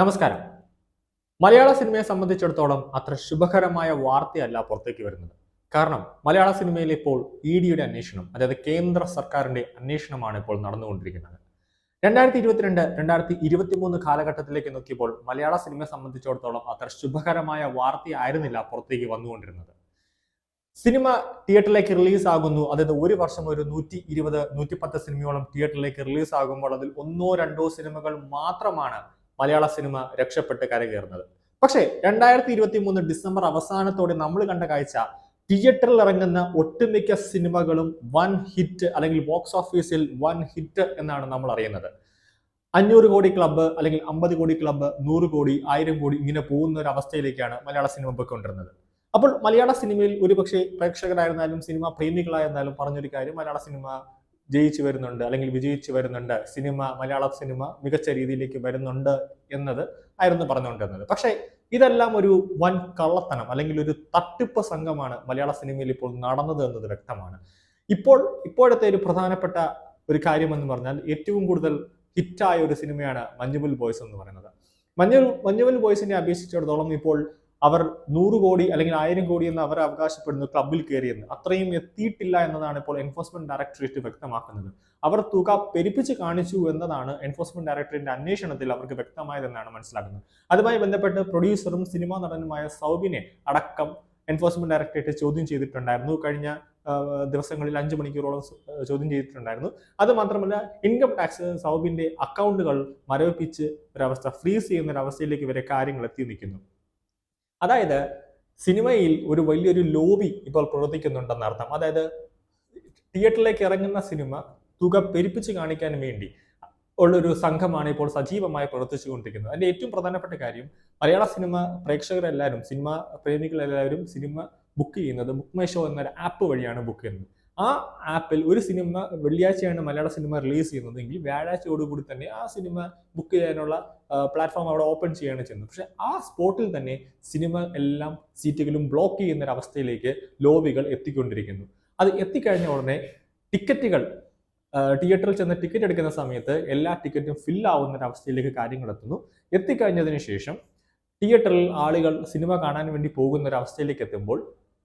നമസ്കാരം. മലയാള സിനിമയെ സംബന്ധിച്ചിടത്തോളം അത്ര ശുഭകരമായ വാർത്തയല്ല പുറത്തേക്ക് വരുന്നത്. കാരണം മലയാള സിനിമയിൽ ഇപ്പോൾ ഇ ഡിയുടെ അന്വേഷണം അതായത് കേന്ദ്ര സർക്കാരിന്റെ അന്വേഷണമാണ് ഇപ്പോൾ നടന്നുകൊണ്ടിരിക്കുന്നത്. രണ്ടായിരത്തി ഇരുപത്തിരണ്ട് രണ്ടായിരത്തി ഇരുപത്തി മൂന്ന് കാലഘട്ടത്തിലേക്ക് നോക്കിയപ്പോൾ മലയാള സിനിമയെ സംബന്ധിച്ചിടത്തോളം അത്ര ശുഭകരമായ വാർത്തയായിരുന്നില്ല പുറത്തേക്ക് വന്നുകൊണ്ടിരുന്നത്. സിനിമ തിയേറ്ററിലേക്ക് റിലീസ് ആകുന്നു. അതായത് ഒരു വർഷം ഒരു നൂറ്റി ഇരുപത് നൂറ്റിപ്പത്ത് സിനിമയോളം തിയേറ്ററിലേക്ക് റിലീസ് ആകുമ്പോൾ അതിൽ ഒന്നോ രണ്ടോ സിനിമകൾ മാത്രമാണ് മലയാള സിനിമ രക്ഷപ്പെട്ട് കരകയറുന്നത്. പക്ഷേ രണ്ടായിരത്തി ഇരുപത്തി മൂന്ന് ഡിസംബർ അവസാനത്തോടെ നമ്മൾ കണ്ട കാഴ്ച തിയേറ്ററിൽ ഇറങ്ങുന്ന ഒട്ടുമിക്ക സിനിമകളും വൺ ഹിറ്റ് അല്ലെങ്കിൽ ബോക്സ് ഓഫീസിൽ വൺ ഹിറ്റ് എന്നാണ് നമ്മൾ അറിയുന്നത്. അഞ്ഞൂറ് കോടി ക്ലബ്ബ് അല്ലെങ്കിൽ അമ്പത് കോടി ക്ലബ്ബ് നൂറ് കോടി ആയിരം കോടി ഇങ്ങനെ പോകുന്ന ഒരു അവസ്ഥയിലേക്കാണ് മലയാള സിനിമ പോയിക്കൊണ്ടിരുന്നത്. അപ്പോൾ മലയാള സിനിമയിൽ ഒരുപക്ഷെ പ്രേക്ഷകരായിരുന്നാലും സിനിമ പ്രേമികളായിരുന്നാലും പറഞ്ഞൊരു കാര്യം മലയാള സിനിമ ജയിച്ചു വരുന്നുണ്ട് അല്ലെങ്കിൽ വിജയിച്ചു വരുന്നുണ്ട്. സിനിമ മലയാള സിനിമ മികച്ച രീതിയിലേക്ക് വരുന്നുണ്ട് എന്നത് ആയിരുന്നു പറഞ്ഞുകൊണ്ടിരുന്നത്. പക്ഷേ ഇതെല്ലാം ഒരു വൻ കള്ളത്തനം അല്ലെങ്കിൽ ഒരു തട്ടിപ്പ് സംഘമാണ് മലയാള സിനിമയിൽ ഇപ്പോൾ നടന്നത് എന്നത് വ്യക്തമാണ്. ഇപ്പോൾ ഇപ്പോഴത്തെ ഒരു പ്രധാനപ്പെട്ട ഒരു കാര്യമെന്ന് പറഞ്ഞാൽ ഏറ്റവും കൂടുതൽ ഹിറ്റായ ഒരു സിനിമയാണ് മഞ്ഞുമുൽ ബോയ്സ് എന്ന് പറയുന്നത്. മഞ്ഞുൽ മഞ്ഞുമുൽ ബോയ്സിനെ അപേക്ഷിച്ചിടത്തോളം ഇപ്പോൾ അവർ നൂറ് കോടി അല്ലെങ്കിൽ ആയിരം കോടി എന്ന് അവർ അവകാശപ്പെടുന്നു ക്ലബിൽ കയറിയെന്ന്. അത്രയും എത്തിയിട്ടില്ല എന്നതാണ് ഇപ്പോൾ എൻഫോഴ്സ്മെന്റ് ഡയറക്ടറേറ്റ് വ്യക്തമാക്കുന്നത്. അവർ തുക പെരുപ്പിച്ച് കാണിച്ചു എന്നതാണ് എൻഫോഴ്സ്മെന്റ് ഡയറക്ടറേറ്റിന്റെ അന്വേഷണത്തിൽ അവർക്ക് വ്യക്തമായതെന്നാണ് മനസ്സിലാക്കുന്നത്. അതുമായി ബന്ധപ്പെട്ട് പ്രൊഡ്യൂസറും സിനിമാ നടനുമായ സൗബിനെ അടക്കം എൻഫോഴ്സ്മെന്റ് ഡയറക്ടറേറ്റ് ചോദ്യം ചെയ്തിട്ടുണ്ടായിരുന്നു. കഴിഞ്ഞ ദിവസങ്ങളിൽ അഞ്ച് മണിക്കൂറോളം ചോദ്യം ചെയ്തിട്ടുണ്ടായിരുന്നു. അത് മാത്രമല്ല ഇൻകം ടാക്സ് സൗബിന്റെ അക്കൗണ്ടുകൾ മരവിപ്പിച്ച് ഒരവസ്ഥ ഫ്രീസ് ചെയ്യുന്ന ഒരു അവസ്ഥയിലേക്ക് വരെ കാര്യങ്ങൾ എത്തി നിൽക്കുന്നു. അതായത് സിനിമയിൽ ഒരു വലിയൊരു ലോബി ഇപ്പോൾ പ്രവർത്തിക്കുന്നുണ്ടെന്ന് അർത്ഥം. അതായത് തിയേറ്ററിലേക്ക് ഇറങ്ങുന്ന സിനിമ തുക പെരുപ്പിച്ച് കാണിക്കാൻ വേണ്ടി ഉള്ളൊരു സംഘമാണ് ഇപ്പോൾ സജീവമായി പ്രവർത്തിച്ചുകൊണ്ടിരിക്കുന്നത്. അതിന്റെ ഏറ്റവും പ്രധാനപ്പെട്ട കാര്യം മലയാള സിനിമ പ്രേക്ഷകരെല്ലാവരും സിനിമ പ്രേമികളെല്ലാവരും സിനിമ ബുക്ക് ചെയ്യുന്നത് ബുക്ക് മൈ ഷോ എന്നൊരു ആപ്പ് വഴിയാണ് ബുക്ക് ചെയ്യുന്നത്. ആ ആപ്പിൽ ഒരു സിനിമ വെള്ളിയാഴ്ചയാണ് മലയാള സിനിമ റിലീസ് ചെയ്യുന്നതെങ്കിൽ വ്യാഴാഴ്ചയോടുകൂടി തന്നെ ആ സിനിമ ബുക്ക് ചെയ്യാനുള്ള പ്ലാറ്റ്ഫോം അവിടെ ഓപ്പൺ ചെയ്യുകയാണ് ചെയ്യുന്നത്. പക്ഷെ ആ സ്പോട്ടിൽ തന്നെ സിനിമ എല്ലാം സീറ്റുകളും ബ്ലോക്ക് ചെയ്യുന്ന ഒരു അവസ്ഥയിലേക്ക് ലോബികൾ എത്തിക്കൊണ്ടിരിക്കുന്നു. അത് എത്തിക്കഴിഞ്ഞ ഉടനെ ടിക്കറ്റുകൾ തിയേറ്ററിൽ ചെന്ന് ടിക്കറ്റ് എടുക്കുന്ന സമയത്ത് എല്ലാ ടിക്കറ്റും ഫില്ലാവുന്ന ഒരു അവസ്ഥയിലേക്ക് കാര്യങ്ങൾ എത്തുന്നു. എത്തിക്കഴിഞ്ഞതിന് ശേഷം തിയേറ്ററിൽ ആളുകൾ സിനിമ കാണാൻ വേണ്ടി പോകുന്ന ഒരു അവസ്ഥയിലേക്ക് എത്തുമ്പോൾ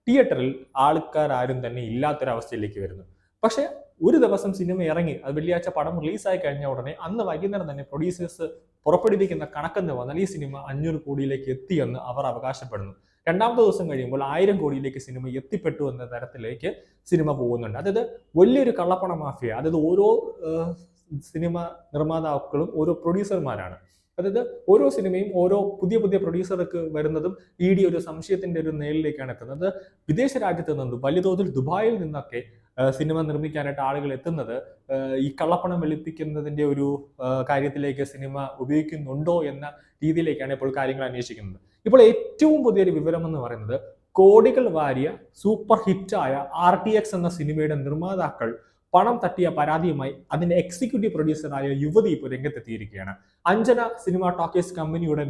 തിയേറ്ററിൽ ആൾക്കാർ ആരും തന്നെ ഇല്ലാത്തൊരവസ്ഥയിലേക്ക് വരുന്നു. പക്ഷെ ഒരു ദിവസം സിനിമ ഇറങ്ങി അത് വെള്ളിയാഴ്ച പടം റിലീസായി കഴിഞ്ഞ ഉടനെ അന്ന് വൈകുന്നേരം തന്നെ പ്രൊഡ്യൂസേഴ്സ് പുറപ്പെടുവിക്കുന്ന കണക്കെന്ന് വന്നാൽ ഈ സിനിമ അഞ്ഞൂറ് കോടിയിലേക്ക് എത്തിയെന്ന് അവർ അവകാശപ്പെടുന്നു. രണ്ടാമത്തെ ദിവസം കഴിയുമ്പോൾ ആയിരം കോടിയിലേക്ക് സിനിമ എത്തിപ്പെട്ടു എന്ന തരത്തിലേക്ക് സിനിമ പോകുന്നുണ്ട്. അതായത് വലിയൊരു കള്ളപ്പണ മാഫിയ അതായത് ഓരോ സിനിമ നിർമ്മാതാക്കളും ഓരോ പ്രൊഡ്യൂസർമാരാണ് അതായത് ഓരോ സിനിമയും ഓരോ പുതിയ പുതിയ പ്രൊഡ്യൂസർക്ക് വരുന്നതും ഇ ഡി ഒരു സംശയത്തിന്റെ ഒരു നേരിലേക്കാണ് എത്തുന്നത്. വിദേശ രാജ്യത്ത് നിന്നും വലിയ തോതിൽ ദുബായിൽ നിന്നൊക്കെ സിനിമ നിർമ്മിക്കാനായിട്ട് ആളുകൾ എത്തുന്നത് ഈ കള്ളപ്പണം വെളുപ്പിക്കുന്നതിന്റെ ഒരു കാര്യത്തിലേക്ക് സിനിമ ഉപയോഗിക്കുന്നുണ്ടോ എന്ന രീതിയിലേക്കാണ് ഇപ്പോൾ കാര്യങ്ങൾ അന്വേഷിക്കുന്നത്. ഇപ്പോൾ ഏറ്റവും പുതിയൊരു വിവരം എന്ന് പറയുന്നത് കോടികൾ വാരിയ സൂപ്പർ ഹിറ്റായ ആർ ടി എക്സ് എന്ന സിനിമയുടെ നിർമ്മാതാക്കൾ പണം തട്ടിയ പരാതിയുമായി അതിന്റെ എക്സിക്യൂട്ടീവ് പ്രൊഡ്യൂസറായ യുവതി ഇപ്പോൾ രംഗത്തെത്തിയിരിക്കുകയാണ്. Anjana cinema talkies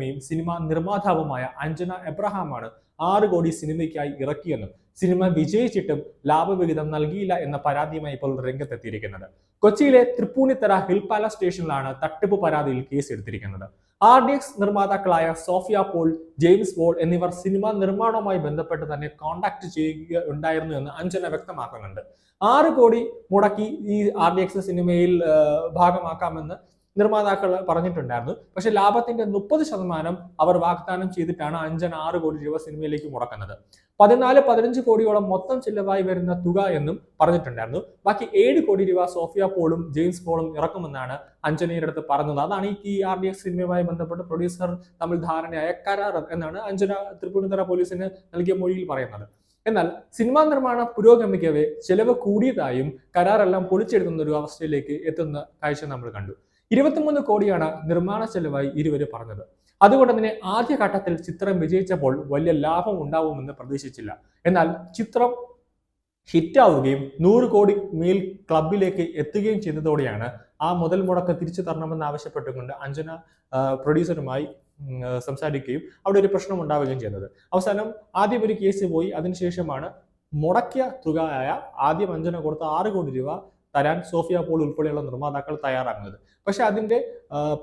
main cinema നിർമ്മാതാവുമായ Anjana എബ്രഹാമാണ് ആറ് കോടി സിനിമയ്ക്കായി ഇറക്കിയെന്നും സിനിമ വിജയിച്ചിട്ടും ലാഭവിഹിതം നൽകിയില്ല എന്ന പരാതിയുമായി ഇപ്പോൾ രംഗത്തെത്തിയിരിക്കുന്നത്. കൊച്ചിയിലെ തൃപ്പൂണിത്തറ ഹിൽ പാലസ് സ്റ്റേഷനിലാണ് തട്ടിപ്പ് പരാതിയിൽ കേസ് എടുത്തിരിക്കുന്നത് ആർ ഡി എക്സ് നിർമ്മാതാക്കളായ സോഫിയ പോൾ ജെയിംസ് പോൾ എന്നിവർ സിനിമാ നിർമ്മാണവുമായി ബന്ധപ്പെട്ട് തന്നെ കോണ്ടാക്ട് ചെയ്യുക ഉണ്ടായിരുന്നു എന്ന് അഞ്ജന വ്യക്തമാക്കുന്നുണ്ട്. ആറ് കോടി മുടക്കി ഈ ആർ ഡി എക്സ് സിനിമയിൽ ഭാഗമാക്കാമെന്ന് നിർമ്മാതാക്കൾ പറഞ്ഞിട്ടുണ്ടായിരുന്നു. പക്ഷെ ലാഭത്തിന്റെ മുപ്പത് ശതമാനം അവർ വാഗ്ദാനം ചെയ്തിട്ടാണ് അഞ്ജന ആറ് കോടി രൂപ സിനിമയിലേക്ക് മുടക്കുന്നത്. പതിനാല് പതിനഞ്ച് കോടിയോളം മൊത്തം ചിലവായി വരുന്ന തുക എന്നും പറഞ്ഞിട്ടുണ്ടായിരുന്നു. ബാക്കി ഏഴ് കോടി രൂപ സോഫിയ പോളും ജെയിംസ് പോളും ഇറക്കുമെന്നാണ് അഞ്ജനയുടെ അടുത്ത് പറഞ്ഞത്. അതാണ് ഈ ആർ ഡി എക്സ് സിനിമയുമായി ബന്ധപ്പെട്ട് പ്രൊഡ്യൂസർ തമ്മിൽ ധാരണയായ കരാർ എന്നാണ് അഞ്ജന തൃപ്പൂണിത്തറ പോലീസിന് നൽകിയ മൊഴിയിൽ പറയുന്നത്. എന്നാൽ സിനിമാ നിർമ്മാണം പുരോഗമിക്കവേ ചെലവ് കൂടിയതായും കരാറെല്ലാം പൊളിച്ചെടുക്കുന്ന ഒരു അവസ്ഥയിലേക്ക് എത്തുന്ന കാഴ്ച നമ്മൾ കണ്ടു. ഇരുപത്തിമൂന്ന് കോടിയാണ് നിർമ്മാണ ചെലവായി ഇരുവരും പറഞ്ഞത്. അതുകൊണ്ട് തന്നെ ആദ്യഘട്ടത്തിൽ ചിത്രം വിജയിച്ചപ്പോൾ വലിയ ലാഭം ഉണ്ടാവുമെന്ന് പ്രതീക്ഷിച്ചില്ല. എന്നാൽ ചിത്രം ഹിറ്റാവുകയും നൂറ് കോടി മേൽ ക്ലബിലേക്ക് എത്തുകയും ചെയ്തതോടെയാണ് ആ മുതൽ മുടക്ക് തിരിച്ചു തരണമെന്ന് ആവശ്യപ്പെട്ടുകൊണ്ട് അഞ്ജന പ്രൊഡ്യൂസറുമായി സംസാരിക്കുകയും അവിടെ ഒരു പ്രശ്നം ഉണ്ടാവുകയും ചെയ്തത്. അവസാനം ആദ്യം ഒരു കേസ് പോയി. അതിനുശേഷമാണ് മുടക്കിയ തുകയായ ആദ്യം അഞ്ജന കൊടുത്ത ആറ് കോടി രൂപ തരാൻ സോഫിയ പോൾ ഉൾപ്പെടെയുള്ള നിർമ്മാതാക്കൾ തയ്യാറാകുന്നത്. പക്ഷെ അതിന്റെ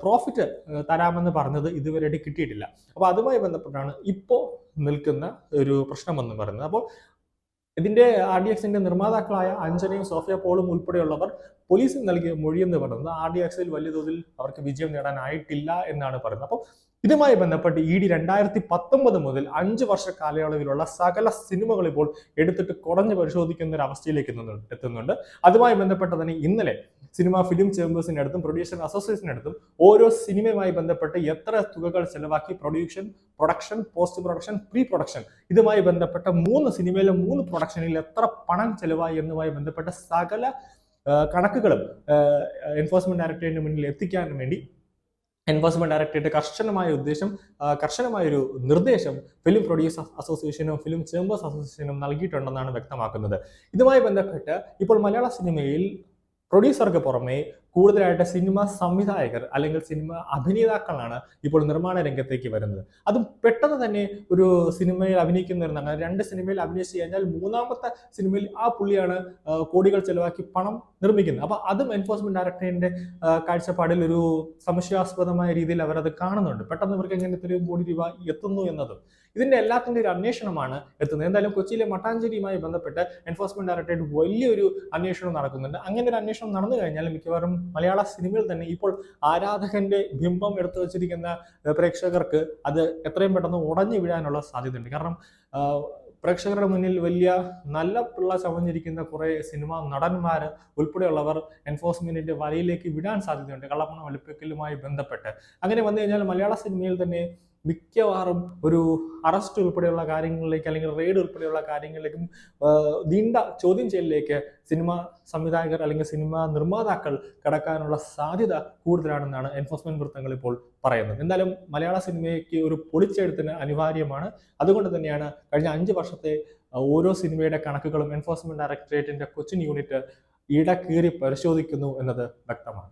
പ്രോഫിറ്റ് തരാമെന്ന് പറഞ്ഞത് ഇതുവരെയായിട്ട് കിട്ടിയിട്ടില്ല. അപ്പോൾ അതുമായി ബന്ധപ്പെട്ടാണ് ഇപ്പോൾ നിൽക്കുന്ന ഒരു പ്രശ്നം എന്ന് പറയുന്നത്. അപ്പോൾ ഇതിന്റെ ആർ ഡി എക്സിന്റെ നിർമ്മാതാക്കളായ അഞ്ജനയും സോഫിയ പോളും ഉൾപ്പെടെയുള്ളവർ പോലീസിന് നൽകിയ മൊഴിയെന്ന് പറയുന്നത് ആർ ഡി എക്സിൽ വലിയ തോതിൽ അവർക്ക് വിജയം നേടാനായിട്ടില്ല എന്നാണ് പറയുന്നത്. അപ്പോൾ ഇതുമായി ബന്ധപ്പെട്ട് ഇ ഡി രണ്ടായിരത്തി പത്തൊമ്പത് മുതൽ അഞ്ച് വർഷ കാലയളവിലുള്ള സകല സിനിമകൾ ഇപ്പോൾ എടുത്തിട്ട് കുറഞ്ഞ് പരിശോധിക്കുന്ന ഒരു അവസ്ഥയിലേക്ക് എത്തുന്നുണ്ട്. അതുമായി ബന്ധപ്പെട്ട് തന്നെ ഇന്നലെ സിനിമ ഫിലിം ചേംബേഴ്സിന്റെ അടുത്തും പ്രൊഡ്യൂസർ അസോസിയേഷൻ അടുത്തും ഓരോ സിനിമയുമായി ബന്ധപ്പെട്ട് എത്ര തുകകൾ ചെലവാക്കി production production post production pre production ഇതുമായി ബന്ധപ്പെട്ട മൂന്ന് സിനിമയിലെ മൂന്ന് പ്രൊഡക്ഷനിൽ എത്ര പണം ചെലവായി എന്നുമായി ബന്ധപ്പെട്ട സകല കണക്കുകളും എൻഫോഴ്സ്മെന്റ് ഡയറക്ടറേറ്റിന് മുന്നിൽ എത്തിക്കാൻ വേണ്ടി എൻഫോഴ്സ്മെന്റ് ഡയറക്ടറേറ്റ് കർശനമായ ഉദ്ദേശം കർശനമായ ഒരു നിർദ്ദേശം ഫിലിം പ്രൊഡ്യൂസേഴ്സ് അസോസിയേഷനും ഫിലിം ചേംബേഴ്സ് അസോസിയേഷനും നൽകിയിട്ടുണ്ടെന്നാണ് വ്യക്തമാക്കുന്നത്. ഇതുമായി ബന്ധപ്പെട്ട് ഇപ്പോൾ മലയാള സിനിമയിൽ പ്രൊഡ്യൂസർക്ക് പുറമെ കൂടുതലായിട്ട് സിനിമ സംവിധായകർ അല്ലെങ്കിൽ സിനിമ അഭിനേതാക്കളാണ് ഇപ്പോൾ നിർമ്മാണ രംഗത്തേക്ക് വരുന്നത്. അതും പെട്ടെന്ന് തന്നെ ഒരു സിനിമയിൽ അഭിനയിക്കുന്ന ഒരു രണ്ട് സിനിമയിൽ അഭിനയിച്ചു കഴിഞ്ഞാൽ മൂന്നാമത്തെ സിനിമയിൽ ആ പുള്ളിയാണ് കോടികൾ ചെലവാക്കി പണം നിർമ്മിക്കുന്നത്. അപ്പോൾ അതും എൻഫോഴ്സ്മെന്റ് ഡയറക്ടറേറ്റിന്റെ കാഴ്ചപ്പാടിൽ ഒരു സംശയാസ്പദമായ രീതിയിൽ അവരത് കാണുന്നുണ്ട്. പെട്ടെന്ന് ഇവർക്ക് എങ്ങനെ ഇത്രയും കോടി രൂപ എത്തുന്നു എന്നതും. ഇതിന്റെ എല്ലാത്തിന്റെ ഒരു അന്വേഷണമാണ് എത്തുന്നത്. എന്തായാലും കൊച്ചിയിലെ മട്ടാഞ്ചേരിയുമായി ബന്ധപ്പെട്ട് എൻഫോഴ്സ്മെന്റ് ഡയറക്ടറേറ്റ് വലിയൊരു അന്വേഷണം നടക്കുന്നുണ്ട്. അങ്ങനെ ഒരു അന്വേഷണം നടന്നു കഴിഞ്ഞാൽ മിക്കവാറും മലയാള സിനിമയിൽ തന്നെ ഇപ്പോൾ ആരാധകന്റെ ബിംബം എടുത്തു വച്ചിരിക്കുന്ന പ്രേക്ഷകർക്ക് അത് എത്രയും പെട്ടെന്ന് ഉടഞ്ഞു വീഴാനുള്ള സാധ്യതയുണ്ട്. കാരണം പ്രേക്ഷകരുടെ മുന്നിൽ വലിയ നല്ല പിള്ള ചമഞ്ഞിരിക്കുന്ന കുറെ സിനിമാ നടന്മാർ ഉൾപ്പെടെയുള്ളവർ എൻഫോഴ്സ്മെന്റിന്റെ വലയിലേക്ക് വിടാൻ സാധ്യതയുണ്ട്. കള്ളപ്പണം വെളുപ്പിക്കലുമായി ബന്ധപ്പെട്ട്. അങ്ങനെ വന്നു കഴിഞ്ഞാൽ മലയാള സിനിമയിൽ തന്നെ മിക്കവാറും ഒരു അറസ്റ്റ് ഉൾപ്പെടെയുള്ള കാര്യങ്ങളിലേക്ക് അല്ലെങ്കിൽ റെയ്ഡ് ഉൾപ്പെടെയുള്ള കാര്യങ്ങളിലേക്കും നീണ്ട ചോദ്യം ചെയ്യലിലേക്ക് സിനിമ സംവിധായകർ അല്ലെങ്കിൽ സിനിമ നിർമ്മാതാക്കൾ കടക്കാനുള്ള സാധ്യത കൂടുതലാണെന്നാണ് എൻഫോഴ്സ്മെന്റ് വൃത്തങ്ങൾ ഇപ്പോൾ പറയുന്നത്. എന്തായാലും മലയാള സിനിമയ്ക്ക് ഒരു പൊളിച്ചെഴുത്തിന് അനിവാര്യമാണ്. അതുകൊണ്ട് തന്നെയാണ് കഴിഞ്ഞ അഞ്ച് വർഷത്തെ ഓരോ സിനിമയുടെ കണക്കുകളും എൻഫോഴ്സ്മെന്റ് ഡയറക്ടറേറ്റിന്റെ കൊച്ചിൻ യൂണിറ്റ് ഇടക്കീറി പരിശോധിക്കുന്നു എന്നത് വ്യക്തമാണ്.